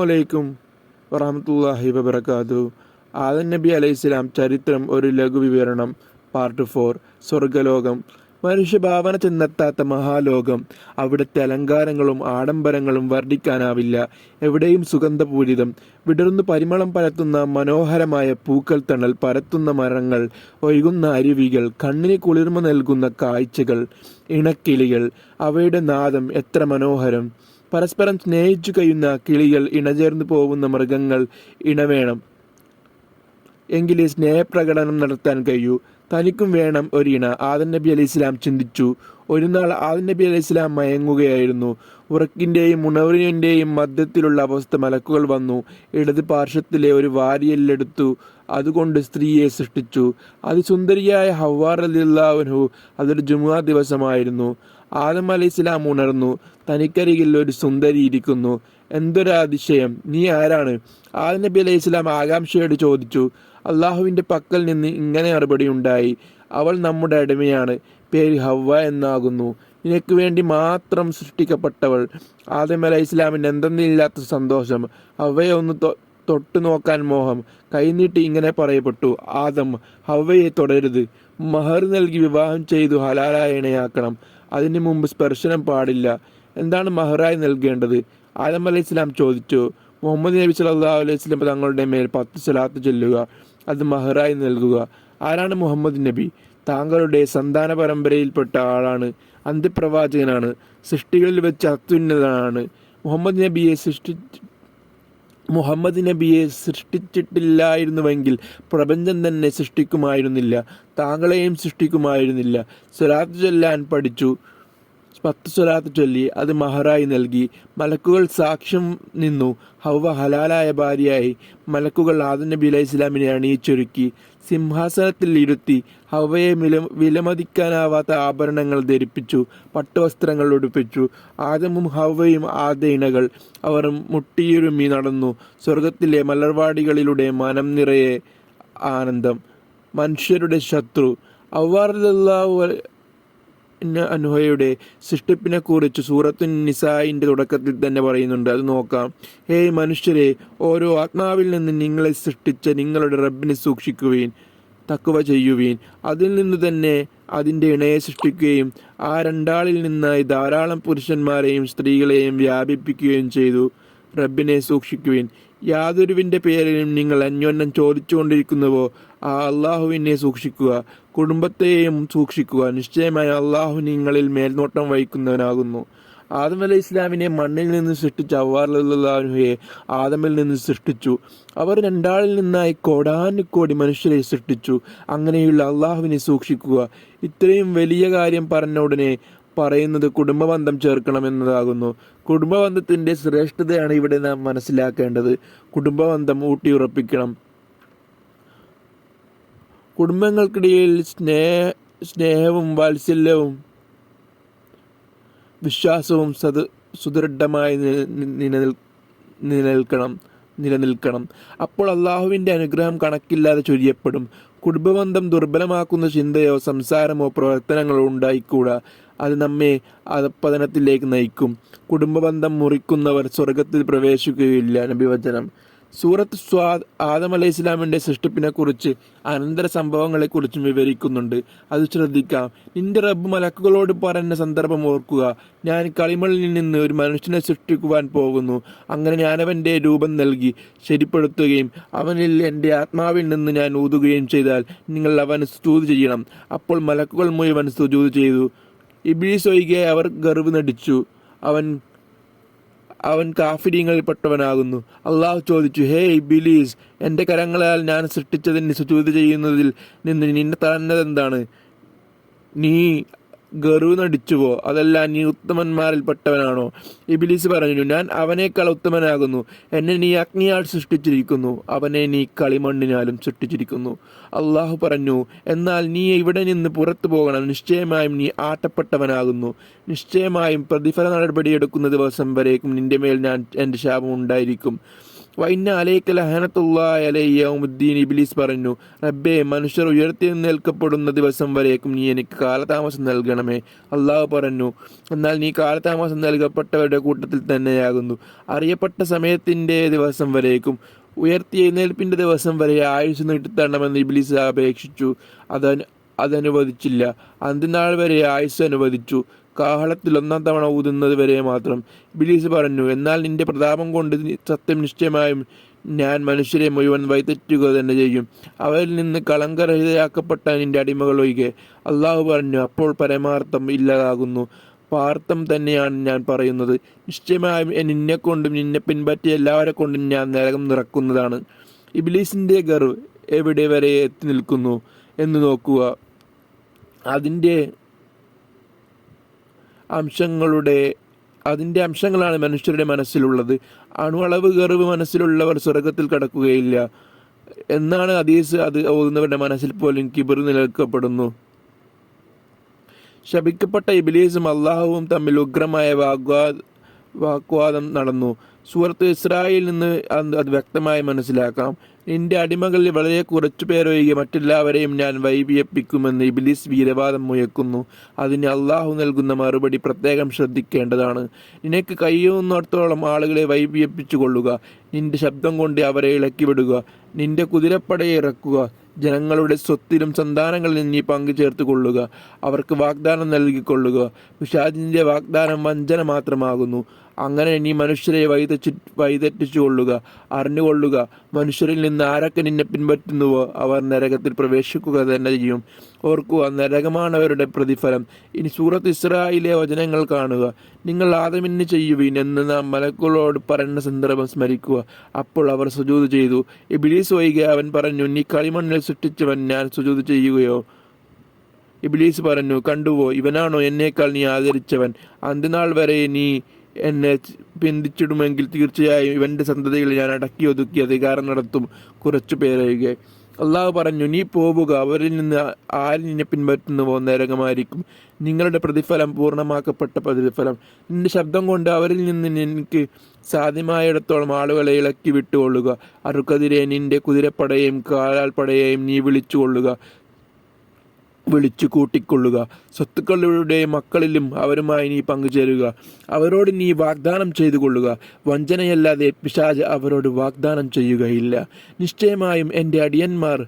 അലൈക്കും വറഹമത്തല്ലാഹി വബർക്കാത്തു ആദൻ നബി അലൈഹി സ്വലാം ചരിത്രം ഒരു ലഘു വിവരണം പാർട്ട് ഫോർ സ്വർഗലോകം. മനുഷ്യഭാവന ചെന്നെത്താത്ത മഹാലോകം. അവിടുത്തെ അലങ്കാരങ്ങളും ആഡംബരങ്ങളും വർണിക്കാനാവില്ല എവിടെയും സുഗന്ധപൂരിതം. വിടർന്നു പരിമളം പരത്തുന്ന മനോഹരമായ പൂക്കൾ തണൽ പരത്തുന്ന മരങ്ങൾ ഒഴുകുന്ന അരുവികൾ കണ്ണിന് കുളിർമ നൽകുന്ന കാഴ്ചകൾ ഇണക്കിളികൾ. അവയുടെ നാദം എത്ര മനോഹരം. പരസ്പരം സ്നേഹിച്ചു കഴിയുന്ന കിളികൾ ഇണചേർന്നു പോകുന്ന മൃഗങ്ങൾ ഇണവേണം. എങ്കിലേ സ്നേഹപ്രകടനം നടത്താൻ കഴിയൂ. തനിക്കും വേണം ഒരിണ ആദൻ നബി അലൈഹി ഇസ്ലാം ചിന്തിച്ചു. ഒരു നാൾ ആദൻ നബി അലൈഹി ഇസ്ലാം മയങ്ങുകയായിരുന്നു. ഉറക്കിന്റെയും ഉണർവിന്റെയും മധ്യത്തിലുള്ള അവസ്ഥ മലക്കുകൾ വന്നു. ഇടത് പാർശ്വത്തിലെ ഒരു വാരിയെല്ലെടുത്തു. അതുകൊണ്ട് സ്ത്രീയെ സൃഷ്ടിച്ചു. അതിസുന്ദരിയായ ഹവാർ അലിള്ളാഹു അതൊരു ജുമുഅ ദിവസമായിരുന്നു. ആദം അലൈഹി ഇസ്ലാം ഉണർന്നു. തനിക്കരികിൽ ഒരു സുന്ദരി ഇരിക്കുന്നു. എന്തൊരു അതിശയം. നീ ആരാണ്? ആദം നബി അലൈഹി ഇസ്ലാം ആകാംക്ഷയോട് ചോദിച്ചു. അള്ളാഹുവിന്റെ പക്കൽ നിന്ന് ഇങ്ങനെ മറുപടി ഉണ്ടായി. അവൾ നമ്മുടെ അടിമയാണ്. പേര് ഹവ്വ എന്നാകുന്നു. നിനക്ക് വേണ്ടി മാത്രം സൃഷ്ടിക്കപ്പെട്ടവൾ. ആദം അലൈഹി ഇസ്ലാമിന് എന്തെന്നില്ലാത്ത സന്തോഷം. ഹവ്വയെ ഒന്ന് തൊട്ടു നോക്കാൻ മോഹം. കൈനീട്ടി ഇങ്ങനെ പറയപ്പെട്ടു. ആദം ഹവയെ തുടരുത് മഹർ നൽകി വിവാഹം ചെയ്തു ഹലാലായ ഇണയാക്കണം. അതിനു മുമ്പ് സ്പർശനം പാടില്ല. എന്താണ് മഹറായി നൽകേണ്ടത്? ആദം അലൈഹി സ്വലാം ചോദിച്ചു. മുഹമ്മദ് നബി സല്ലല്ലാഹു അലൈഹി സ്വലം തങ്ങളുടെ മേൽ പത്ത് സ്വലാത്ത് ചൊല്ലുക. അത് മഹറായി നൽകുക. ആരാണ് മുഹമ്മദ് നബി? താങ്കളുടെ സന്താന പരമ്പരയിൽപ്പെട്ട ആളാണ്. അന്ത്യപ്രവാചകനാണ്. സൃഷ്ടികളിൽ വെച്ച് അത്യുന്നതനാണ്. മുഹമ്മദ് നബിയെ സൃഷ്ടി മുഹമ്മദ് നബിയെ സൃഷ്ടിച്ചിട്ടില്ലായിരുന്നുവെങ്കിൽ പ്രപഞ്ചം തന്നെ സൃഷ്ടിക്കുമായിരുന്നില്ല താങ്കളെയും സൃഷ്ടിക്കുമായിരുന്നില്ല. സ്വലാത്ത് ചൊല്ലാൻ പഠിച്ചു. പത്ത് സ്വലാത്ത് ചൊല്ലി അത് മഹറായി നൽകി. മലക്കുകൾ സാക്ഷ്യം നിന്നു. ഹൗവ ഹലാലായ ഭാര്യയായി മലക്കുകൾ ആദം നബി അലൈഹി ഇസ്ലാമിനെ അണിയിച്ചൊരുക്കി. സിംഹാസനത്തിൽ ഇരുത്തി ഹവയെ വില വിലമതിക്കാനാവാത്ത ആഭരണങ്ങൾ ധരിപ്പിച്ചു. പട്ടുവസ്ത്രങ്ങൾ ഉടുപ്പിച്ചു. ആദമും ഹവയും ആദ്യ ഇണകൾ. അവർ മുട്ടിയുരുമി നടന്നു. സ്വർഗത്തിലെ മലർവാടികളിലൂടെ മനം നിറയെ ആനന്ദം. മനുഷ്യരുടെ ശത്രു. അവ്വാറുല്ലാഹു അനുഹയുടെ സൃഷ്ടിപ്പിനെ കുറിച്ച് സൂറത്തു നിസായിന്റെ തുടക്കത്തിൽ തന്നെ പറയുന്നുണ്ട്. അത് നോക്കാം. ഹേ മനുഷ്യരെ ഓരോ ആത്മാവിൽ നിന്ന് നിങ്ങളെ സൃഷ്ടിച്ച നിങ്ങളുടെ റബ്ബിനെ സൂക്ഷിക്കുകയും തക്കുവ ചെയ്യുവീൻ. അതിൽ നിന്ന് തന്നെ അതിന്റെ ഇണയെ സൃഷ്ടിക്കുകയും ആ രണ്ടാളിൽ നിന്നായി ധാരാളം പുരുഷന്മാരെയും സ്ത്രീകളെയും വ്യാപിപ്പിക്കുകയും ചെയ്തു. റബ്ബിനെ സൂക്ഷിക്കുവിൻ. യാതൊരുവിന്റെ പേരിലും നിങ്ങൾ അന്യോന്യം ചോദിച്ചുകൊണ്ടിരിക്കുന്നുവോ? ആ അള്ളാഹുവിനെ സൂക്ഷിക്കുക കുടുംബത്തെയും സൂക്ഷിക്കുക. നിശ്ചയമായി അള്ളാഹു നിങ്ങളിൽ മേൽനോട്ടം വഹിക്കുന്നവനാകുന്നു. ആദം അലൈഹി ഇസ്ലാമിനെ മണ്ണിൽ നിന്ന് സൃഷ്ടിച്ച അവാർഹുയെ ആദമിൽ നിന്ന് സൃഷ്ടിച്ചു. അവർ രണ്ടാളിൽ നിന്നായി കോടാനുകോടി മനുഷ്യരെ സൃഷ്ടിച്ചു. അങ്ങനെയുള്ള അള്ളാഹുവിനെ സൂക്ഷിക്കുക. ഇത്രയും വലിയ കാര്യം പറഞ്ഞ ഉടനെ പറയുന്നത് കുടുംബബന്ധം ചേർക്കണമെന്നതാകുന്നു കുടുംബബന്ധത്തിന്റെ ശ്രേഷ്ഠതയാണ് ഇവിടെ നാം മനസ്സിലാക്കേണ്ടത്. കുടുംബബന്ധം ഊട്ടിയുറപ്പിക്കണം. കുടുംബങ്ങൾക്കിടയിൽ സ്നേഹ സ്നേഹവും വാത്സല്യവും വിശ്വാസവും സത് സുദൃഢമായി നിലനിൽ നിലനിൽക്കണം നിലനിൽക്കണം. അപ്പോൾ അള്ളാഹുവിന്റെ അനുഗ്രഹം കണക്കില്ലാതെ ചൊരിയപ്പെടും. കുടുംബബന്ധം ദുർബലമാക്കുന്ന ചിന്തയോ സംസാരമോ പ്രവർത്തനങ്ങളോ ഉണ്ടായിക്കൂടാ. അത് നമ്മെ അധപ്പതനത്തിലേക്ക് നയിക്കും. കുടുംബബന്ധം മുറിക്കുന്നവർ സ്വർഗത്തിൽ പ്രവേശിക്കുകയില്ല. നബിവചനം. സൂറത്ത് സ്വാദ് ആദം അലൈഹി ഇസ്ലാമിന്റെ സൃഷ്ടിപ്പിനെ കുറിച്ച് അനന്തര സംഭവങ്ങളെ കുറിച്ചും വിവരിക്കുന്നുണ്ട്. അത് ശ്രദ്ധിക്കാം. നിന്റെ റബ്ബ് മലക്കുകളോട് പറഞ്ഞ സന്ദർഭം ഓർക്കുക. ഞാൻ കളിമണ്ണിൽ നിന്ന് ഒരു മനുഷ്യനെ സൃഷ്ടിക്കുവാൻ പോകുന്നു. അങ്ങനെ ഞാൻ അവന്റെ രൂപം നൽകി ശരിപ്പെടുത്തുകയും അവനിൽ എന്റെ ആത്മാവിൽ നിന്ന് ഞാൻ ഊതുകയും ചെയ്താൽ നിങ്ങൾ അവന് സ്തുതി ചെയ്യണം. അപ്പോൾ മലക്കുകൾ മുഴുവൻ സ്തുതി ചെയ്തു. ഇബീസ് ഒഴികെ അവർ ഗർവ് നടിച്ചു. അവൻ അവൻ കാഫിര്യങ്ങളിൽപ്പെട്ടവനാകുന്നു അള്ളാഹു ചോദിച്ചു ഹേ ബിലീസ് എന്റെ കരങ്ങളാൽ ഞാൻ സൃഷ്ടിച്ചതിന് സുജൂത് ചെയ്യുന്നതിൽ നിന്ന് നിന്നെ തടഞ്ഞതെന്താണ്? നീ ഗറു പോ അതല്ല നീ ഉത്തമന്മാരിൽപ്പെട്ടവനാണോ? ഇബിലിസ് പറഞ്ഞു ഞാൻ അവനേക്കാൾ ഉത്തമനാകുന്നു. എന്നെ നീ അഗ്നിയാൽ സൃഷ്ടിച്ചിരിക്കുന്നു. അവനെ നീ കളിമണ്ണിനാലും സൃഷ്ടിച്ചിരിക്കുന്നു. അള്ളാഹു പറഞ്ഞു എന്നാൽ നീ ഇവിടെ നിന്ന് പുറത്തു പോകണം. നിശ്ചയമായും നീ ആട്ടപ്പെട്ടവനാകുന്നു. നിശ്ചയമായും പ്രതിഫല നടപടിയെടുക്കുന്ന ദിവസം വരേക്കും നിന്റെ മേൽ ഞാൻ എന്റെ ശാപം ഉണ്ടായിരിക്കും. വൈന്ന അലൈക്കൽ അഹനത്തുള്ളീൻ ഇബിലീസ് പറഞ്ഞു റബ്ബേ മനുഷ്യർ ഉയർത്തിനേൽക്കപ്പെടുന്ന ദിവസം വരേക്കും നീ എനിക്ക് കാലതാമസം നൽകണമേ. അള്ളാഹു പറഞ്ഞു എന്നാൽ നീ കാലതാമസം നൽകപ്പെട്ടവരുടെ കൂട്ടത്തിൽ തന്നെയാകുന്നു. അറിയപ്പെട്ട സമയത്തിന്റെ ദിവസം വരേക്കും ഉയർത്തി എഴുന്നേൽപ്പിന്റെ ദിവസം വരെ ആയുസ് നീട്ടിത്തരണമെന്ന് ഇബിലീസ് അപേക്ഷിച്ചു. അതന് അതനുവദിച്ചില്ല. അന്തിനാൾ വരെ ആയുസ് അനുവദിച്ചു. കാഹളത്തിൽ ഒന്നാം തവണ ഊതുന്നത് വരെ മാത്രം. ബിലീസ് പറഞ്ഞു എന്നാൽ നിന്റെ പ്രതാപം കൊണ്ട് സത്യം നിശ്ചയമായും ഞാൻ മനുഷ്യരെ മുഴുവൻ വൈതെറ്റുക തന്നെ ചെയ്യും. അവരിൽ നിന്ന് കളങ്കരഹിതയാക്കപ്പെട്ട നിന്റെ അടിമകൾ ഒഴികെ. അള്ളാഹു പറഞ്ഞു അപ്പോൾ പരമാർത്ഥം ഇല്ലാതാകുന്നു. പാർത്ഥം തന്നെയാണ് ഞാൻ പറയുന്നത്. നിശ്ചയമായും നിന്നെ കൊണ്ടും നിന്നെ പിൻപറ്റിയ എല്ലാവരെ കൊണ്ടും ഞാൻ നരകം നിറക്കുന്നതാണ്. ഇബിലീസിന്റെ ഗർവ് എവിടെ വരെ എത്തി നിൽക്കുന്നു എന്ന് നോക്കുക. അതിന്റെ അംശങ്ങളുടെ അതിന്റെ അംശങ്ങളാണ് മനുഷ്യരുടെ മനസ്സിലുള്ളത്. അണുവളവ് കറിവ് മനസ്സിലുള്ളവർ സ്വർഗത്തിൽ കടക്കുകയില്ല. എന്നാണ് അതീസ് അത് ഓതുന്നവരുടെ മനസ്സിൽ പോലും കിബർ നിലനിൽക്കപ്പെടുന്നു. ശപിക്കപ്പെട്ട ഇബിലീസും അള്ളാഹുവും തമ്മിൽ ഉഗ്രമായ വാഗ്വാ വാഗ്വാദം നടന്നു. സൂറത്ത് ഇസ്രായേലിൽ നിന്ന് അത് വ്യക്തമായി മനസ്സിലാക്കാം. നിന്റെ അടിമകളിൽ വളരെ കുറച്ചു പേരൊഴികെ മറ്റെല്ലാവരെയും ഞാൻ വൈവിയപ്പിക്കുമെന്ന് ഇബിലിസ് വീരവാദം മുയക്കുന്നു അതിന് അള്ളാഹു നൽകുന്ന മറുപടി പ്രത്യേകം ശ്രദ്ധിക്കേണ്ടതാണ്. നിനക്ക് കഴിയുന്നിടത്തോളം ആളുകളെ വൈവിയപ്പിച്ചു കൊള്ളുക നിന്റെ ശബ്ദം കൊണ്ട് അവരെ ഇളക്കിവിടുക. നിന്റെ കുതിരപ്പടയെ ഇറക്കുക. ജനങ്ങളുടെ സ്വത്തിലും സന്താനങ്ങളിലും നീ പങ്കു ചേർത്ത് കൊള്ളുക അവർക്ക് വാഗ്ദാനം നൽകിക്കൊള്ളുക. പിശാജിന്റെ വാഗ്ദാനം വഞ്ചന മാത്രമാകുന്നു. അങ്ങനെ നീ മനുഷ്യരെ വൈതെച്ചു വൈതെറ്റിച്ചു കൊള്ളുക അറിഞ്ഞുകൊള്ളുക. മനുഷ്യരിൽ നിന്ന് ആരൊക്കെ നിന്നെ പിൻപറ്റുന്നുവോ അവർ നരകത്തിൽ പ്രവേശിക്കുക തന്നെ ചെയ്യും. ഓർക്കുക നരകമാണ് അവരുടെ പ്രതിഫലം. ഇനി സൂറത്ത് ഇസ്രായിലെ വചനങ്ങൾ കാണുക. നിങ്ങൾ ആദമിന് ചെയ്യുവിൻ എന്ന് നാം മലക്കുകളോട് പറയുന്ന സന്ദർഭം സ്മരിക്കുക. അപ്പോൾ അവർ സുജൂത് ചെയ്തു. ഇബിലീസ് വൈകി അവൻ പറഞ്ഞു നീ കളിമണ്ണിൽ സൃഷ്ടിച്ചവൻ ഞാൻ സുജൂത് ചെയ്യുകയോ? ഇബിലീസ് പറഞ്ഞു കണ്ടുവോ ഇവനാണോ എന്നേക്കാൾ നീ ആദരിച്ചവൻ. അന്ത്യനാൾ വരെ നീ എന്നെ പിന്തിച്ചിടുമെങ്കിൽ തീർച്ചയായും ഇവന്റെ സന്തതികൾ ഞാൻ അടക്കി ഒതുക്കി അധികാരം നടത്തും. കുറച്ചു പേരൊഴികെ. അള്ളാഹു പറഞ്ഞു നീ പോവുക. അവരിൽ നിന്ന് ആരും നിന്നെ പിൻപറ്റുന്നുവോ? നരകമായിരിക്കും. നിങ്ങളുടെ പ്രതിഫലം പൂർണമാക്കപ്പെട്ട പ്രതിഫലം. നിന്റെ ശബ്ദം കൊണ്ട് അവരിൽ നിന്ന് എനിക്ക് സാധ്യമായിടത്തോളം ആളുകളെ ഇളക്കി വിട്ടുകൊള്ളുക. അറുക്കതിരെ നിന്റെ കുതിരപ്പടയെയും കാലാൽപ്പടയെയും നീ വിളിച്ചുകൊള്ളുക. വിളിച്ചു കൂട്ടിക്കൊള്ളുക. സ്വത്തുക്കളുടെ മക്കളിലും അവരുമായി നീ പങ്കുചേരുക. അവരോട് നീ വാഗ്ദാനം ചെയ്തു കൊള്ളുക വഞ്ചനയല്ലാതെ പിശാജ് അവരോട് വാഗ്ദാനം ചെയ്യുകയില്ല. നിശ്ചയമായും എന്റെ അടിയന്മാർ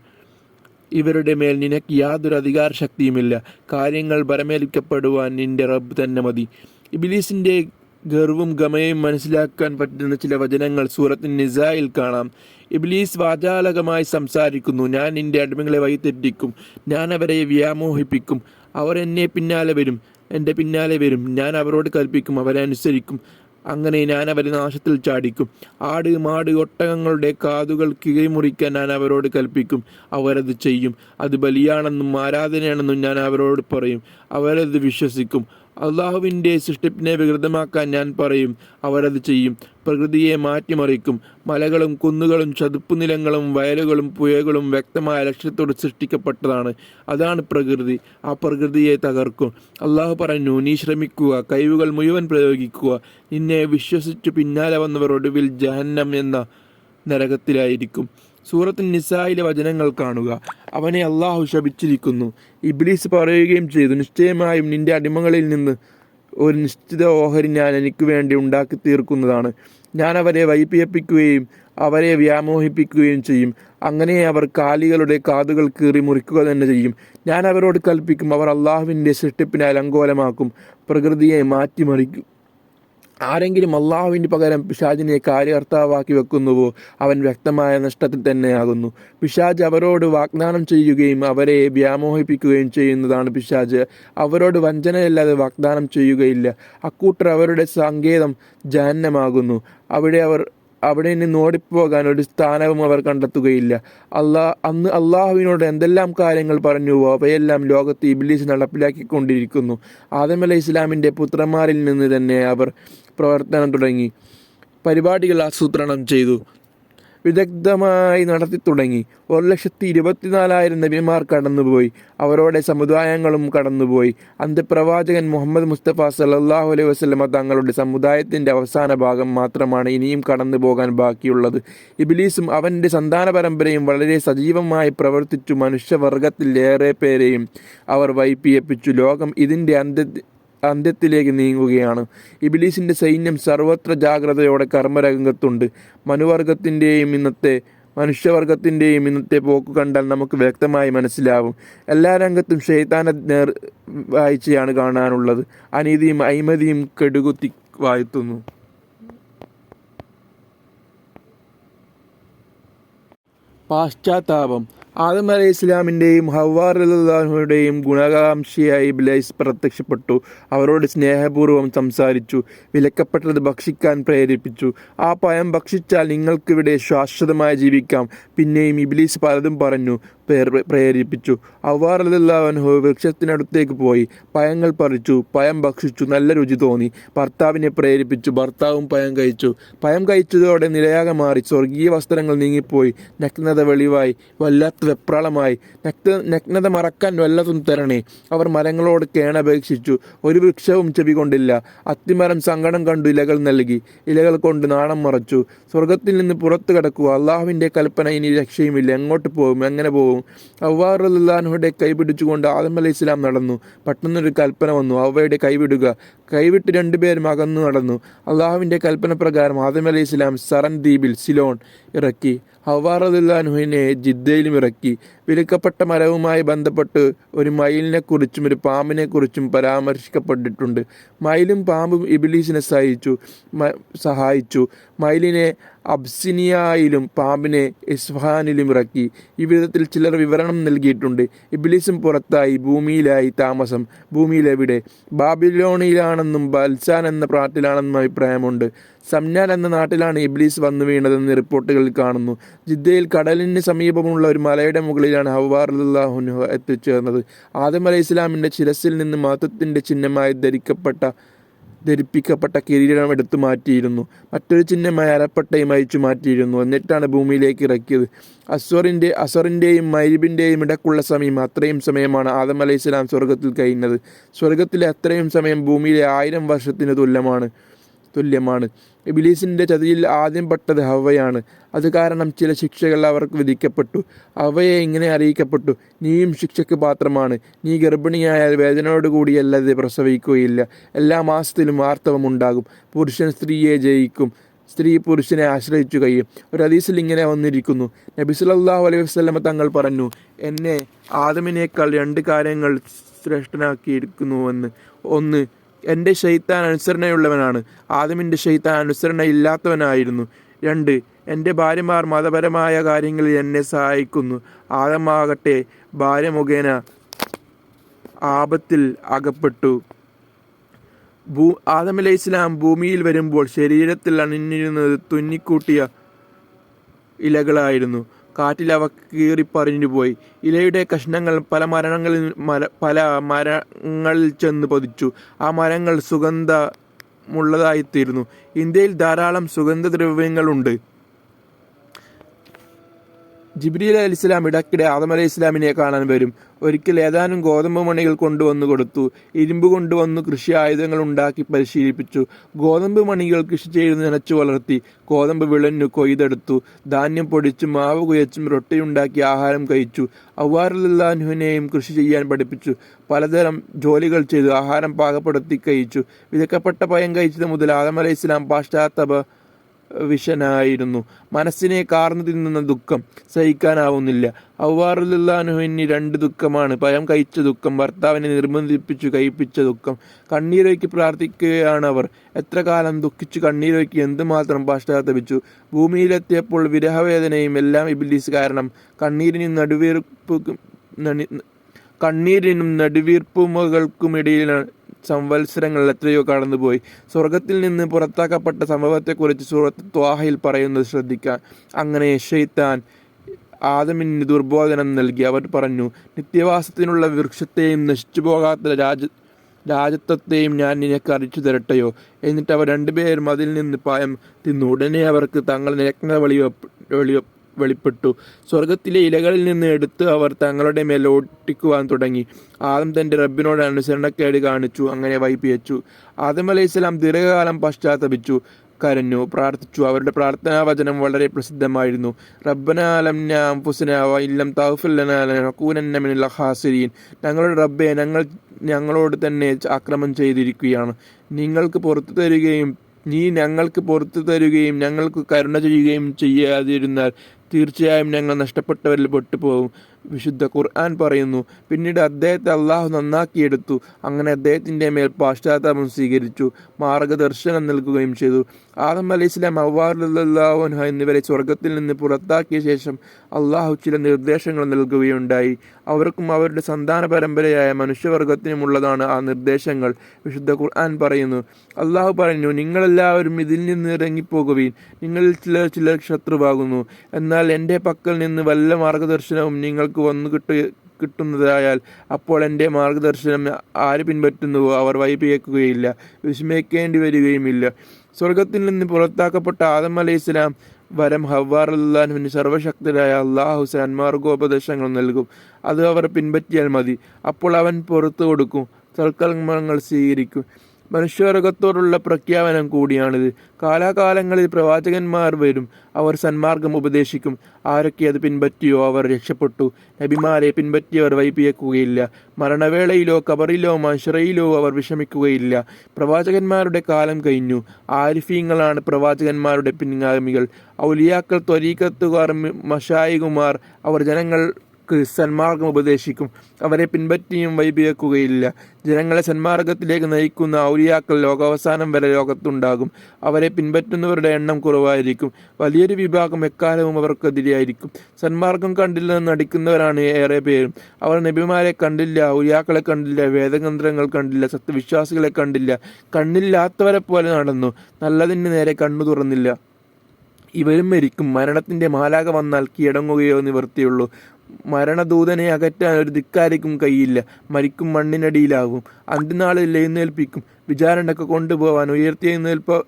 ഇവരുടെ മേൽ നിനക്ക് യാതൊരു അധികാര ശക്തിയുമില്ല കാര്യങ്ങൾ പരമേൽക്കപ്പെടുവാൻ നിന്റെ റബ്ബ് തന്നെ മതി. ഇബിലീസിന്റെ ഗർവും ഗമയും മനസ്സിലാക്കാൻ പറ്റുന്ന ചില വചനങ്ങൾ സൂറത്തിൻ നിസായിൽ കാണാം. ഇബ്ലീസ് വാചാലകമായി സംസാരിക്കുന്നു. ഞാൻ എന്റെ അടിമകളെ വഴിതെറ്റിക്കും. ഞാൻ അവരെ വ്യാമോഹിപ്പിക്കും. അവർ എന്നെ പിന്നാലെ വരും. എന്റെ പിന്നാലെ വരും. ഞാൻ അവരോട് കൽപ്പിക്കും. അവരെ അനുസരിക്കും. അങ്ങനെ ഞാൻ അവരെ നാശത്തിൽ ചാടിക്കും. ആട് മാട് ഒട്ടകങ്ങളുടെ കാതുകൾ കിഴിമുറിക്കാൻ ഞാൻ അവരോട് കൽപ്പിക്കും. അവരത് ചെയ്യും. അത് ബലിയാണെന്നും ആരാധനയാണെന്നും ഞാൻ അവരോട് പറയും. അവരത് വിശ്വസിക്കും. അള്ളാഹുവിന്റെ സൃഷ്ടിപ്പിനെ വികൃതമാക്കാൻ ഞാൻ പറയും. അവരത് ചെയ്യും. പ്രകൃതിയെ മാറ്റിമറിക്കും. മലകളും കുന്നുകളും ചതുപ്പ് നിലങ്ങളും വയലുകളും പുഴകളും വ്യക്തമായ ലക്ഷ്യത്തോട് സൃഷ്ടിക്കപ്പെട്ടതാണ്. അതാണ് പ്രകൃതി. ആ പ്രകൃതിയെ തകർക്കും. അള്ളാഹു പറഞ്ഞു നീ ശ്രമിക്കുക. കഴിവുകൾ മുഴുവൻ പ്രയോഗിക്കുക. നിന്നെ വിശ്വസിച്ചു പിന്നാലെ വന്നവർ ഒടുവിൽ ജഹന്നം എന്ന നരകത്തിലായിരിക്കും. സൂറത്ത് നിസായിലെ വചനങ്ങൾ കാണുക. അവനെ അള്ളാഹു ശപിച്ചിരിക്കുന്നു. ഇബ്ലീസ് പറയുകയും ചെയ്തു. നിശ്ചയമായും നിന്റെ അടിമകളിൽ നിന്ന് ഒരു നിശ്ചിത ഓഹരി ഞാൻ എനിക്ക് വേണ്ടി ഉണ്ടാക്കി തീർക്കുന്നതാണ്. ഞാൻ അവരെ വൈപ്പിയപ്പിക്കുകയും അവരെ വ്യാമോഹിപ്പിക്കുകയും ചെയ്യും. അങ്ങനെ അവർ കാലികളുടെ കാതുകൾ കീറി മുറിക്കുക തന്നെ ചെയ്യും. ഞാൻ അവരോട് കൽപ്പിക്കും. അവർ അള്ളാഹുവിന്റെ സൃഷ്ടിപ്പിനെ അലങ്കോലമാക്കും. പ്രകൃതിയെ മാറ്റിമറിക്കും. ആരെങ്കിലും അള്ളാഹുവിന് പകരം പിശാജിനെ കാര്യകർത്താവാക്കി വെക്കുന്നുവോ അവൻ വ്യക്തമായ നഷ്ടത്തിൽ തന്നെയാകുന്നു. പിശാജ് അവരോട് വാഗ്ദാനം ചെയ്യുകയും അവരെ വ്യാമോഹിപ്പിക്കുകയും ചെയ്യുന്നതാണ് പിശാജ്. അവരോട് വഞ്ചനയല്ലാതെ വാഗ്ദാനം ചെയ്യുകയില്ല. അക്കൂട്ടർ അവരുടെ സങ്കേതം ജാന്നമാകുന്നു അവിടെ അവർ അവിടെ നിന്ന് ഓടിപ്പോകാൻ ഒരു സ്ഥാനവും അവർ കണ്ടെത്തുകയില്ല. അള്ളാ അന്ന് അള്ളാഹുവിനോട് എന്തെല്ലാം കാര്യങ്ങൾ പറഞ്ഞുവോ അവയെല്ലാം ലോകത്ത് ഇബ്ലീസ് നടപ്പിലാക്കിക്കൊണ്ടിരിക്കുന്നു. ആദം അലൈഹി ഇസ്ലാമിന്റെ പുത്രന്മാരിൽ നിന്ന് തന്നെ അവർ പ്രവർത്തനം തുടങ്ങി. പരിപാടികൾ ആസൂത്രണം ചെയ്തു. വിദഗ്ധമായി നടത്തി തുടങ്ങി. ഒരു ലക്ഷത്തി ഇരുപത്തിനാലായിരം നബിമാർ കടന്നുപോയി. അവരോടെ സമുദായങ്ങളും കടന്നുപോയി. അന്ത്യപ്രവാചകൻ മുഹമ്മദ് മുസ്തഫ സല്ലല്ലാഹു അലൈഹി വസ്ലമ തങ്ങളുടെ സമുദായത്തിന്റെ അവസാന ഭാഗം മാത്രമാണ് ഇനിയും കടന്നു പോകാൻ ബാക്കിയുള്ളത്. ഇബിലീസും അവന്റെ സന്താന പരമ്പരയും വളരെ സജീവമായി പ്രവർത്തിച്ചു. മനുഷ്യവർഗത്തിൽ ഏറെ പേരെയും അവർ വൈപ്പിയപ്പിച്ചു. ലോകം ഇതിന്റെ അന്ത്യ അന്ത്യത്തിലേക്ക് നീങ്ങുകയാണ്. ഇബിലീസിന്റെ സൈന്യം സർവത്ര ജാഗ്രതയോടെ കർമ്മരംഗത്തുണ്ട്. മനുവർഗത്തിന്റെയും ഇന്നത്തെ മനുഷ്യവർഗത്തിന്റെയും ഇന്നത്തെ പോക്ക് കണ്ടാൽ നമുക്ക് വ്യക്തമായി മനസ്സിലാവും. എല്ലാ രംഗത്തും ഷെയ്ത്താന നേർ വായിച്ചയാണ് കാണാനുള്ളത്. അനീതിയും അഴിമതിയും കെടുകുത്തി വാഴ്ത്തുന്നു. പാശ്ചാത്താപം. ആദം അലൈഹി ഇസ്ലാമിന്റെയും ഹവാർ ഹവാറുടെയും ഗുണകാംക്ഷിയായി ബിലൈസ് പ്രത്യക്ഷപ്പെട്ടു. അവരോട് സ്നേഹപൂർവം സംസാരിച്ചു. വിലക്കപ്പെട്ടത് ഭക്ഷിക്കാൻ പ്രേരിപ്പിച്ചു. ആ പഴം ഭക്ഷിച്ചാൽ നിങ്ങൾക്കിവിടെ ശാശ്വതമായി ജീവിക്കാം. പിന്നെയും ഇബ്ലീസ് പലതും പറഞ്ഞു. പ്രേരിപ്പിച്ചു. അവ്വാറല്ലാവൻഹു വൃക്ഷത്തിനടുത്തേക്ക് പോയി. പയങ്ങൾ പറിച്ചു പയം ഭക്ഷിച്ചു നല്ല രുചി തോന്നി. ഭർത്താവിനെ പ്രേരിപ്പിച്ചു ഭർത്താവും പയം കഴിച്ചു. പയം കഴിച്ചതോടെ നിലയാകെ മാറി. സ്വർഗീയ വസ്ത്രങ്ങൾ നീങ്ങിപ്പോയി. നഗ്നത വെളിവായി. വല്ലാത്ത വെപ്രാളമായി. നഗ്ന നഗ്നത മറക്കാൻ വല്ലതും തരണേ. അവർ മരങ്ങളോട് കേണപേക്ഷിച്ചു. ഒരു വൃക്ഷവും ചെവി കൊണ്ടില്ല. അത്തിമരം സങ്കടം കണ്ടു ഇലകൾ നൽകി. ഇലകൾ കൊണ്ട് നാണം മറച്ചു. സ്വർഗത്തിൽ നിന്ന് പുറത്തു കിടക്കുക. അള്ളാഹുവിന്റെ കൽപ്പന ഇനി രക്ഷയുമില്ല. എങ്ങോട്ട് പോകും? എങ്ങനെ പോകും? അവ്വാറുല്ലാഹുടെ കൈ പിടിച്ചുകൊണ്ട് ആദം അലൈഹി ഇസ്ലാം നടന്നു. പെട്ടെന്നൊരു കൽപ്പന വന്നു. അവയുടെ കൈവിടുക കൈവിട്ട് രണ്ടുപേരും അകന്നു നടന്നു. അള്ളാഹുവിന്റെ കൽപ്പന പ്രകാരം ആദം അലൈഹി ഇസ്ലാം സറൻ ദ്വീപിൽ സിലോൺ ഇറക്കി. ഹവാറുല്ലാഹുവിനെ ജിദ്ദയിലും ഇറക്കി. വിലക്കപ്പെട്ട മരവുമായി ബന്ധപ്പെട്ട് ഒരു മയിലിനെക്കുറിച്ചും ഒരു പാമ്പിനെക്കുറിച്ചും പരാമർശിക്കപ്പെട്ടിട്ടുണ്ട്. മയിലും പാമ്പും ഇബിലീസിനെ സഹിച്ചു മ- സഹായിച്ചു. മയിലിനെ അബ്സിനിയയിലും പാമ്പിനെ ഇസ്ഫഹാനിലും ഇറക്കി. ഈ വിധത്തിൽ ചിലർ വിവരണം നൽകിയിട്ടുണ്ട്. ഇബിലിസും പുറത്തായി ഭൂമിയിലായി താമസം. ഭൂമിയിലെവിടെ? ബാബിലോണിയിലാണെന്നും ബൽസാൻ എന്ന പ്രാട്ടിലാണെന്നും അഭിപ്രായമുണ്ട് സംനാൻ എന്ന നാട്ടിലാണ് ഇബ്ലീസ് വന്നു വീണതെന്ന് റിപ്പോർട്ടുകളിൽ കാണുന്നു. ജിദ്ദയിൽ കടലിന് സമീപമുള്ള ഒരു മലയുടെ മുകളിലാണ് ഹവാറുല്ലാഹുനു എത്തിച്ചേർന്നത്. ആദം അലൈഹി ഇസ്ലാമിന്റെ ശിരസിൽ നിന്ന് മഹത്വത്തിന്റെ ചിഹ്നമായി ധരിക്കപ്പെട്ട ധരിപ്പിക്കപ്പെട്ട കിരീടം എടുത്തു മാറ്റിയിരുന്നു. മറ്റൊരു ചിഹ്നമായി അരപ്പട്ടയും അയച്ചു മാറ്റിയിരുന്നു. എന്നിട്ടാണ് ഭൂമിയിലേക്ക് ഇറക്കിയത്. അസ്വറിന്റെ അസറിന്റെയും മൈരിബിന്റെയും ഇടക്കുള്ള സമയം അത്രയും സമയമാണ് ആദം അലൈഹി ഇസ്ലാം സ്വർഗത്തിൽ കഴിഞ്ഞത് സ്വർഗത്തിലെ അത്രയും സമയം ഭൂമിയിലെ ആയിരം വർഷത്തിന് തുല്യമാണ്. തുല്യമാണ്. ഇബിലീസിന്റെ ചതിയിൽ ആദ്യം പെട്ടത് ഹവയാണ് അത് കാരണം ചില ശിക്ഷകൾ അവർക്ക് വിധിക്കപ്പെട്ടു. അവയെ ഇങ്ങനെ അറിയിക്കപ്പെട്ടു. നീയും ശിക്ഷയ്ക്ക് പാത്രമാണ്. നീ ഗർഭിണിയായാൽ വേദനയോടുകൂടിയല്ലാതെ പ്രസവിക്കുകയില്ല. എല്ലാ മാസത്തിലും ആർത്തവം ഉണ്ടാകും. പുരുഷൻ സ്ത്രീയെ ജയിക്കും. സ്ത്രീ പുരുഷനെ ആശ്രയിച്ചു കഴിയും. ഒരു ഹദീസിൽ ഇങ്ങനെ വന്നിരിക്കുന്നു. നബി സല്ലല്ലാഹു അലൈഹി വസല്ലമ തങ്ങൾ പറഞ്ഞു എന്നെ ആദമിനേക്കാൾ രണ്ട് കാര്യങ്ങൾ ശ്രേഷ്ഠനാക്കിയിരിക്കുന്നുവെന്ന്. ഒന്ന് എന്റെ ഷെയ്ത്താൻ അനുസരണയുള്ളവനാണ്. ആദമിന്റെ ഷെയ്ത്താൻ അനുസരണ ഇല്ലാത്തവനായിരുന്നു രണ്ട് എന്റെ ഭാര്യമാർ മതപരമായ കാര്യങ്ങളിൽ എന്നെ സഹായിക്കുന്നു. ആദമാകട്ടെ ഭാര്യ മുഖേന ആപത്തിൽ അകപ്പെട്ടു. ഭൂ ആദം ഇസ്ലാം ഭൂമിയിൽ വരുമ്പോൾ ശരീരത്തിൽ അണിഞ്ഞിരുന്നത് തുന്നിക്കൂട്ടിയ ഇലകളായിരുന്നു. കാറ്റിൽ അവ കീറിപ്പറിഞ്ഞു പോയി. ഇലയുടെ കഷ്ണങ്ങൾ പല മരണങ്ങളിൽ മര പല മരങ്ങളിൽ ചെന്ന് പതിച്ചു. ആ മരങ്ങൾ സുഗന്ധമുള്ളതായിത്തീരുന്നു. ഇന്ത്യയിൽ ധാരാളം സുഗന്ധദ്രവ്യങ്ങളുണ്ട്. ജിബ്രീൽ അലി ഇസ്ലാം ഇടയ്ക്കിടെ ആദം അലൈഹി ഇസ്ലാമിനെ കാണാൻ വരും. ഒരിക്കൽ ഏതാനും ഗോതമ്പ് മണികൾ കൊണ്ടുവന്നു കൊടുത്തു. ഇരുമ്പ് കൊണ്ടുവന്നു കൃഷി ആയുധങ്ങൾ ഉണ്ടാക്കി പരിശീലിപ്പിച്ചു. ഗോതമ്പ് മണികൾ കൃഷി ചെയ്ത് നനച്ചു വളർത്തി. ഗോതമ്പ് വിളഞ്ഞു കൊയ്തെടുത്തു. ധാന്യം പൊടിച്ചും മാവ് കുയച്ചും റൊട്ടിയുണ്ടാക്കി ആഹാരം കഴിച്ചു. ഔവാറുല്ലാഹുവിനെയും കൃഷി ചെയ്യാൻ പഠിപ്പിച്ചു. പലതരം ജോലികൾ ചെയ്തു. ആഹാരം പാകപ്പെടുത്തി കഴിച്ചു. വിതക്കപ്പെട്ട പയം കഴിച്ചത് മുതൽ ആദം അലൈഹി ഇസ്ലാം പാശ്ചാത്തപ വിഷനായിരുന്നു. മനസ്സിനെ കാർന്നു തിന്നുന്ന ദുഃഖം സഹിക്കാനാവുന്നില്ല. ഔവാറുല്ലാനുഹിന് രണ്ട് ദുഃഖമാണ്. പയം കഴിച്ച ദുഃഖം ഭർത്താവിനെ നിർബന്ധിപ്പിച്ചു കഴിപ്പിച്ച ദുഃഖം കണ്ണീരൊക്കെ പ്രാർത്ഥിക്കുകയാണ് അവർ. എത്ര കാലം ദുഃഖിച്ചു കണ്ണീരൊക്കെ എന്തുമാത്രം പശ്ചാത്തപിച്ചു ഭൂമിയിലെത്തിയപ്പോൾ വിരഹവേദനയും എല്ലാം ഇബിലീസ് കാരണം. കണ്ണീരിനും നടുവീർപ്പ് കണ്ണീരിനും നെടുവീർപ്പുമകൾക്കുമിടയിലാണ് സംവത്സരങ്ങൾ എത്രയോ കടന്നുപോയി. സ്വർഗത്തിൽ നിന്ന് പുറത്താക്കപ്പെട്ട സംഭവത്തെക്കുറിച്ച് സൂറത്ത് ത്വാഹയിൽ പറയുന്നത് ശ്രദ്ധിക്കാൻ അങ്ങനെ ഷെയ്ത്താൻ ആദമിന് ദുർബോധനം നൽകി. അവർ പറഞ്ഞു നിത്യവാസത്തിനുള്ള വൃക്ഷത്തെയും നശിച്ചു പോകാത്ത രാജ രാജത്വത്തെയും ഞാൻ നിനക്ക് അറിയിച്ചു തരട്ടെയോ എന്നിട്ട് അവർ രണ്ടുപേരും അതിൽ നിന്ന് പായം തിന്നു. ഉടനെ അവർക്ക് തങ്ങൾ നഗ്നത വെളിവ വെളി വെളിപ്പെട്ടു. സ്വർഗത്തിലെ ഇലകളിൽ നിന്ന് എടുത്ത് അവർ തങ്ങളുടെ മേൽ ഓട്ടിക്കുവാൻ തുടങ്ങി. ആദം തന്റെ റബ്ബിനോട് അനുസരണക്കേട് കാണിച്ചു അങ്ങനെ വൈപ്പിയച്ചു ആദം അലൈഹിസ്സലാം ദീർഘകാലം പശ്ചാത്തപിച്ചു കരഞ്ഞു പ്രാർത്ഥിച്ചു. അവരുടെ പ്രാർത്ഥനാ വചനം വളരെ പ്രസിദ്ധമായിരുന്നു. റബ്ബനാലംന അംഫുസന ഇല്ലം തൗഫില്ലനൂനന്ന മിനൽ ഹാസിരീൻ ഞങ്ങളുടെ റബ്ബെ ഞങ്ങൾ ഞങ്ങളോട് തന്നെ ആക്രമം ചെയ്തിരിക്കുകയാണ്. നിങ്ങൾക്ക് പുറത്തു തരികയും നീ ഞങ്ങൾക്ക് പുറത്തു തരുകയും ഞങ്ങൾക്ക് കരുണ ചെയ്യുകയും ചെയ്യാതിരുന്നാൽ തീർച്ചയായും ഞങ്ങൾ നഷ്ടപ്പെട്ടവരിൽ പെട്ടുപോകും. വിശുദ്ധ ഖുർആൻ പറയുന്നു. പിന്നീട് അദ്ദേഹത്തെ അള്ളാഹു നന്നാക്കിയെടുത്തു. അങ്ങനെ അദ്ദേഹത്തിന്റെ മേൽ പാശ്ചാത്താപം സ്വീകരിച്ചു. മാർഗദർശനം നൽകുകയും ചെയ്തു. ആദം അലൈഹി ഇസ്ലാം അവ്വാറുല്ലാഹുൻഹ എന്നിവരെ സ്വർഗത്തിൽ നിന്ന് പുറത്താക്കിയ ശേഷം അള്ളാഹു ചില നിർദ്ദേശങ്ങൾ നൽകുകയുണ്ടായി. അവർക്കും അവരുടെ സന്താന പരമ്പരയായ മനുഷ്യവർഗത്തിനുമുള്ളതാണ് ആ നിർദ്ദേശങ്ങൾ. വിശുദ്ധ ഖുർആൻ പറയുന്നു അള്ളാഹു പറഞ്ഞു നിങ്ങളെല്ലാവരും ഇതിൽ നിന്ന് ഇറങ്ങിപ്പോകുവീൻ. നിങ്ങളിൽ ചിലർ ചിലർ ശത്രുവാകുന്നു. എന്നാൽ എന്റെ പക്കൽ നിന്ന് വല്ല മാർഗദർശനവും നിങ്ങൾക്ക് വന്നു കിട്ടു കിട്ടുന്നതായാൽ അപ്പോൾ എന്റെ മാർഗദർശനം ആര് പിൻപറ്റുന്നുവോ അവർ വൈപിയേക്കുകയില്ല വിസ്മയിക്കേണ്ടി വരികയുമില്ല. സ്വർഗത്തിൽ നിന്ന് പുറത്താക്കപ്പെട്ട ആദം അലൈഹി ഇസ്ലാം വരം ഹവ്വാർ അള്ളാഹുവിന് സർവശക്തരായ അള്ളാഹു സന്മാർഗോപദേശങ്ങൾ നൽകും. അത് അവർ പിൻപറ്റിയാൽ മതി. അപ്പോൾ അവൻ പുറത്തു കൊടുക്കും. സൽക്കർമ്മങ്ങൾ സ്വീകരിക്കും. മനുഷ്യവർഗത്തോടുള്ള പ്രഖ്യാപനം കൂടിയാണിത്. കാലാകാലങ്ങളിൽ പ്രവാചകന്മാർ വരും അവർ സന്മാർഗം ഉപദേശിക്കും. ആരൊക്കെ അത് പിൻപറ്റിയോ അവർ രക്ഷപ്പെട്ടു. നബിമാരെ പിൻപറ്റിയവർ വൈപിയക്കുകയില്ല. മരണവേളയിലോ കബറിലോ മഷറയിലോ അവർ വിഷമിക്കുകയില്ല. പ്രവാചകന്മാരുടെ കാലം കഴിഞ്ഞു. ആരിഫീങ്ങളാണ് പ്രവാചകന്മാരുടെ പിൻഗാമികൾ. ഔലിയാക്കൾ ത്വരീക്കത്തുകാർ മഷായികുമാർ അവർ ജനങ്ങൾ സന്മാർഗം ഉപദേശിക്കും. അവരെ പിൻപറ്റിയും വൈപിയക്കുകയില്ല ജനങ്ങളെ സന്മാർഗത്തിലേക്ക് നയിക്കുന്ന ഔലിയാക്കൾ ലോകാവസാനം വരെ ലോകത്തുണ്ടാകും. അവരെ പിൻപറ്റുന്നവരുടെ എണ്ണം കുറവായിരിക്കും. വലിയൊരു വിഭാഗം എക്കാലവും അവർക്കെതിരെയായിരിക്കും. സന്മാർഗം കണ്ടില്ലെന്ന് നടിക്കുന്നവരാണ് ഏറെ പേരും. അവർ നബിമാരെ കണ്ടില്ല ഔലിയാക്കളെ കണ്ടില്ല വേദഗ്രന്ഥങ്ങൾ കണ്ടില്ല സത്യവിശ്വാസികളെ കണ്ടില്ല. കണ്ണില്ലാത്തവരെ പോലെ നടന്നു. നല്ലതിന് നേരെ കണ്ണു തുറന്നില്ല. ഇവരും മരിക്കും. മരണത്തിന്റെ മാലാക വന്നാൽ കീഴടങ്ങുകയോ നിവർത്തിയുള്ളൂ മരണദൂതനെ അകറ്റാൻ ഒരു ധിക്കാരിക്കും കഴിയില്ല മരിക്കും മണ്ണിനടിയിലാകും. അന്ത്യനാളിൽ എഴുന്നേൽപ്പിക്കും. വിചാരണക്ക് കൊണ്ടുപോവാൻ ഉയർത്തിയെഴുന്നേൽപ്പ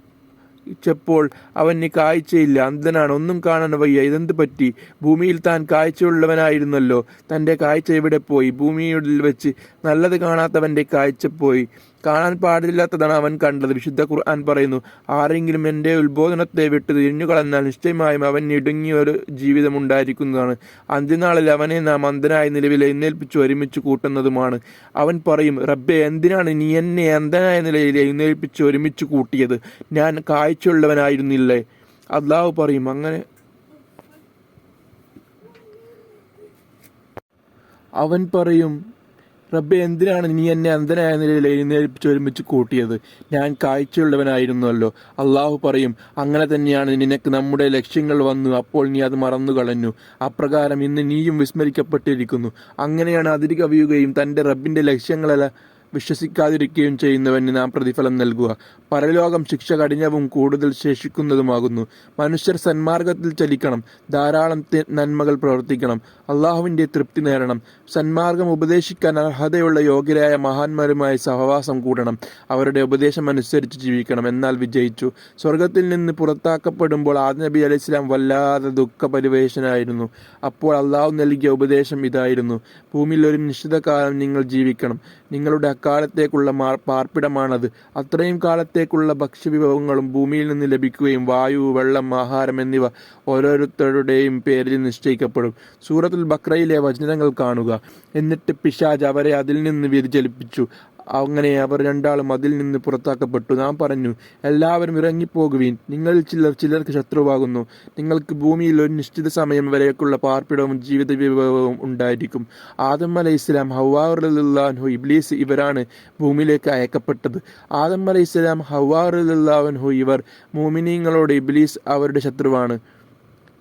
ച്ചപ്പോൾ അവന് കാഴ്ചയില്ല. അന്ധനാണ്. ഒന്നും കാണാൻ വയ്യ. ഇതെന്ത് പറ്റി? ഭൂമിയിൽ താൻ കാഴ്ചയുള്ളവനായിരുന്നല്ലോ. തന്റെ കാഴ്ച എവിടെ പോയി? ഭൂമിയിൽ വെച്ച് നല്ലത് കാണാത്തവന്റെ കാഴ്ച പോയി. കാണാൻ പാടില്ലാത്തതാണ് അവൻ കണ്ടത്. വിശുദ്ധ ഖുർആൻ പറയുന്നു ആരെങ്കിലും എന്റെ ഉത്ബോധനത്തെ വിട്ട് തിരിഞ്ഞു കളഞ്ഞാൽ നിശ്ചയമായും അവൻ ഇടുങ്ങിയ ഒരു ജീവിതം ഉണ്ടായിരിക്കുന്നതാണ്. അന്ത്യനാളിൽ അവനെ നാം അന്ധനായ നിലവിൽ എഴുന്നേൽപ്പിച്ച് ഒരുമിച്ച് കൂട്ടുന്നതുമാണ്. അവൻ പറയും റബ്ബെ എന്തിനാണ് നീ എന്നെ അന്ധനായ നിലയിൽ എഴുന്നേൽപ്പിച്ച് ഒരുമിച്ച് കൂട്ടിയത്? ഞാൻ കാഴ്ചയുള്ളവനായിരുന്നില്ലേ? അള്ളാഹു പറയും അങ്ങനെ അവൻ പറയും റബ്ബെ എന്തിനാണ് നീ എന്നെ അന്ധനായ നിലയിൽ എഴുന്നേൽപ്പിച്ച് ഒരുമിച്ച് കൂട്ടിയത്? ഞാൻ കാഴ്ചയുള്ളവനായിരുന്നല്ലോ അള്ളാഹു പറയും അങ്ങനെ തന്നെയാണ് നിനക്ക് നമ്മുടെ ലക്ഷ്യങ്ങൾ വന്നു. അപ്പോൾ നീ അത് മറന്നു കളഞ്ഞു അപ്രകാരം ഇന്ന് നീയും വിസ്മരിക്കപ്പെട്ടിരിക്കുന്നു. അങ്ങനെയാണ് അതിരി കവിയുകയും തന്റെ റബ്ബിന്റെ ലക്ഷ്യങ്ങളെല്ലാം വിശ്വസിക്കാതിരിക്കുകയും ചെയ്യുന്നവന് നാം പ്രതിഫലം നൽകുക. പരലോകം ശിക്ഷ കഠിനവും കൂടുതൽ ശേഷിക്കുന്നതുമാകുന്നു. മനുഷ്യർ സന്മാർഗത്തിൽ ചലിക്കണം. ധാരാളം നന്മകൾ പ്രവർത്തിക്കണം. അള്ളാഹുവിന്റെ തൃപ്തി നേടണം. സന്മാർഗം ഉപദേശിക്കാൻ അർഹതയുള്ള യോഗ്യരായ മഹാന്മാരുമായി സഹവാസം കൂടണം. അവരുടെ ഉപദേശം അനുസരിച്ച് ജീവിക്കണം. എന്നാൽ വിജയിച്ചു. സ്വർഗത്തിൽ നിന്ന് പുറത്താക്കപ്പെടുമ്പോൾ ആദ്നബി അലൈഹി ഇസ്ലാം വല്ലാതെ ദുഃഖപരിവേഷനായിരുന്നു. അപ്പോൾ അള്ളാഹു നൽകിയ ഉപദേശം ഇതായിരുന്നു. ഭൂമിയിൽ ഒരു നിശ്ചിത കാലം നിങ്ങൾ ജീവിക്കണം. നിങ്ങളുടെ അക്കാലത്തേക്കുള്ള പാർപ്പിടമാണത്. അത്രയും കാലത്തേക്കുള്ള ഭക്ഷ്യവിഭവങ്ങളും ഭൂമിയിൽ നിന്ന് ലഭിക്കുകയും വായു വെള്ളം ആഹാരം എന്നിവ ഓരോരുത്തരുടെയും പേരിൽ നിശ്ചയിക്കപ്പെടും. സൂറത്തുൽ ബക്രയിലെ വചനങ്ങൾ കാണുക. എന്നിട്ട് പിശാജ് അവരെ അതിൽ നിന്ന് വ്യതിചലിപ്പിച്ചു. അങ്ങനെ അവർ രണ്ടാളും അതിൽ നിന്ന് പുറത്താക്കപ്പെട്ടു. നാം പറഞ്ഞു എല്ലാവരും ഇറങ്ങിപ്പോകുവീൻ. നിങ്ങളിൽ ചിലർ ചിലർക്ക് ശത്രുവാകുന്നു. നിങ്ങൾക്ക് ഭൂമിയിൽ ഒരു നിശ്ചിത സമയം വരേക്കുള്ള പാർപ്പിടവും ജീവിത വിഭവവും ഉണ്ടായിരിക്കും. ആദം അലൈഹി ഇസ്ലാം ഹവാറുല്ലാൻഹു ഇബ്ലീസ് ഇവരാണ് ഭൂമിയിലേക്ക് അയക്കപ്പെട്ടത്. ആദം അലൈഹി ഇസ്ലാം ഹവാറുല്ലാൻഹു ഇവർ മോമിനീങ്ങളോട് ഇബ്ലീസ് അവരുടെ ശത്രുവാണ്.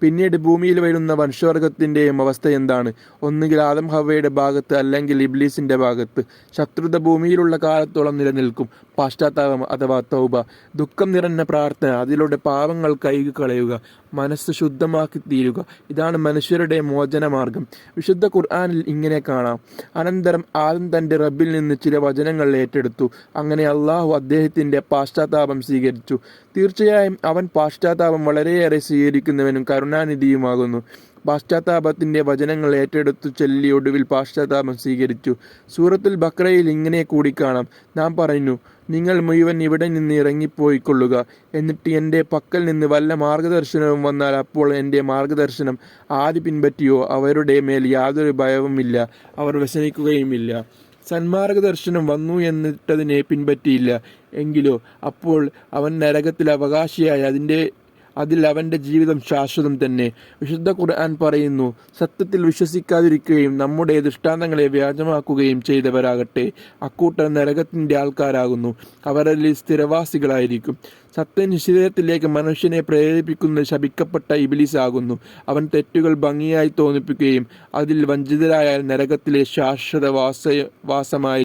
പിന്നീട് ഭൂമിയിൽ വരുന്ന മനുഷ്യവർഗത്തിന്റെയും അവസ്ഥ എന്താണ്? ഒന്നുകിൽ ആദം ഹവയുടെ ഭാഗത്ത് അല്ലെങ്കിൽ ഇബ്ലീസിന്റെ ഭാഗത്ത്. ശത്രുത ഭൂമിയിലുള്ള കാലത്തോളം നിലനിൽക്കും. പാശ്ചാത്താപം അഥവാ തൗബ ദുഃഖം നിറഞ്ഞ പ്രാർത്ഥന അതിലൂടെ പാപങ്ങൾ കൈകു കളയുക മനസ്സ് ശുദ്ധമാക്കി തീരുക. ഇതാണ് മനുഷ്യരുടെ മോചനമാർഗം. വിശുദ്ധ ഖുർആാനിൽ ഇങ്ങനെ കാണാം. അനന്തരം ആദ്യം തന്റെ റബ്ബിൽ നിന്ന് ചില വചനങ്ങൾ ഏറ്റെടുത്തു. അങ്ങനെ അള്ളാഹു അദ്ദേഹത്തിന്റെ പാശ്ചാത്താപം സ്വീകരിച്ചു. തീർച്ചയായും അവൻ പാശ്ചാത്താപം വളരെയേറെ സ്വീകരിക്കുന്നവനും കരുണ കരുണാനിധിയുമാകുന്നു. പാശ്ചാത്താപത്തിന്റെ വചനങ്ങൾ ഏറ്റെടുത്തു ചൊല്ലി ഒടുവിൽ പാശ്ചാത്താപം സ്വീകരിച്ചു. സൂറത്തുൽ ബക്രയിൽ ഇങ്ങനെ കൂടി കാണാം. നാം പറയുന്നു നിങ്ങൾ മുഴുവൻ ഇവിടെ നിന്ന് ഇറങ്ങിപ്പോയിക്കൊള്ളുക. എന്നിട്ട് എന്റെ പക്കൽ നിന്ന് വല്ല മാർഗദർശനവും വന്നാൽ അപ്പോൾ എന്റെ മാർഗദർശനം ആദ്യ പിൻപറ്റിയോ? അവരുടെ മേൽ യാതൊരു ഭയവുമില്ല. അവർ വ്യസനിക്കുകയുമില്ല. സന്മാർഗദർശനം വന്നു എന്നിട്ടതിനെ പിൻപറ്റിയില്ല. എങ്കിലോ അപ്പോൾ അവൻ നരകത്തിൽ അവകാശിയായി അതിന്റെ അതിൽ അവന്റെ ജീവിതം ശാശ്വതം തന്നെ. വിശുദ്ധ ഖുർആൻ പറയുന്നു സത്യത്തിൽ വിശ്വസിക്കാതിരിക്കുകയും നമ്മുടെ ദൃഷ്ടാന്തങ്ങളെ വ്യാജമാക്കുകയും ചെയ്തവരാകട്ടെ. അക്കൂട്ടർ നരകത്തിന്റെ ആൾക്കാരാകുന്നു. അവരിൽ സ്ഥിരവാസികളായിരിക്കും. സത്യനിശ്ചിതത്തിലേക്ക് മനുഷ്യനെ പ്രേരിപ്പിക്കുന്ന ശപിക്കപ്പെട്ട ഇബിലിസ് ആകുന്നു അവൻ തെറ്റുകൾ ഭംഗിയായി തോന്നിപ്പിക്കുകയും അതിൽ വഞ്ചിതരായ നരകത്തിലെ ശാശ്വത വാസ വാസമായി